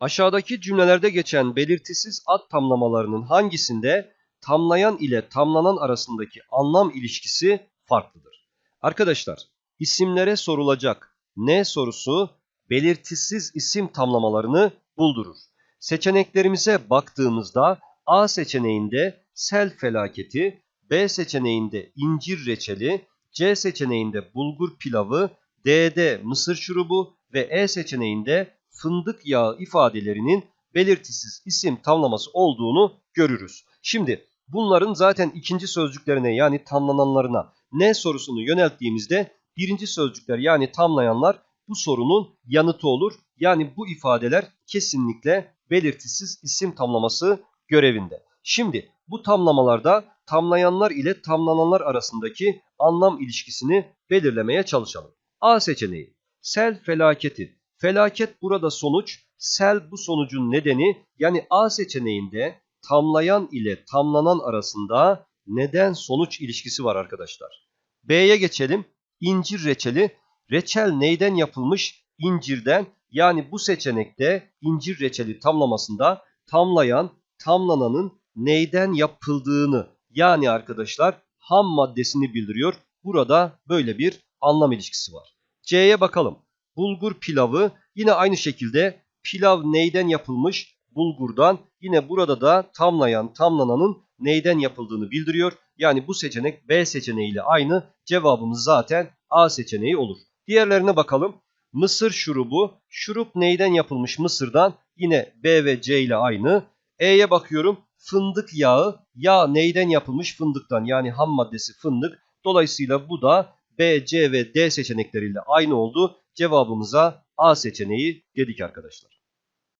Aşağıdaki cümlelerde geçen belirtisiz ad tamlamalarının hangisinde tamlayan ile tamlanan arasındaki anlam ilişkisi farklıdır? Arkadaşlar, isimlere sorulacak ne sorusu belirtisiz isim tamlamalarını buldurur. Seçeneklerimize baktığımızda A seçeneğinde sel felaketi, B seçeneğinde incir reçeli, C seçeneğinde bulgur pilavı, D'de mısır şurubu ve E seçeneğinde fındık yağı ifadelerinin belirtisiz isim tamlaması olduğunu görürüz. Şimdi bunların zaten ikinci sözcüklerine yani tamlananlarına ne sorusunu yönelttiğimizde birinci sözcükler yani tamlayanlar bu sorunun yanıtı olur. Yani bu ifadeler kesinlikle belirtisiz isim tamlaması görevinde. Şimdi bu tamlamalarda tamlayanlar ile tamlananlar arasındaki anlam ilişkisini belirlemeye çalışalım. A seçeneği sel felaketi. Felaket burada sonuç, sel bu sonucun nedeni yani A seçeneğinde tamlayan ile tamlanan arasında neden sonuç ilişkisi var arkadaşlar. B'ye geçelim. İncir reçeli. Reçel neyden yapılmış? İncirden. Yani bu seçenekte incir reçeli tamlamasında tamlayan, tamlananın neyden yapıldığını yani arkadaşlar ham maddesini bildiriyor. Burada böyle bir anlam ilişkisi var. C'ye bakalım. Bulgur pilavı yine aynı şekilde pilav neyden yapılmış? Bulgurdan. Yine burada da tamlayan, tamlananın neyden yapıldığını bildiriyor. Yani bu seçenek B seçeneğiyle aynı. Cevabımız zaten A seçeneği olur. Diğerlerine bakalım. Mısır şurubu. Şurup neyden yapılmış? Mısırdan. Yine B ve C ile aynı. E'ye bakıyorum. Fındık yağı. Yağ neyden yapılmış? Fındıktan. Yani ham maddesi fındık. Dolayısıyla bu da B, C ve D seçenekleriyle aynı oldu. Cevabımıza A seçeneği dedik arkadaşlar.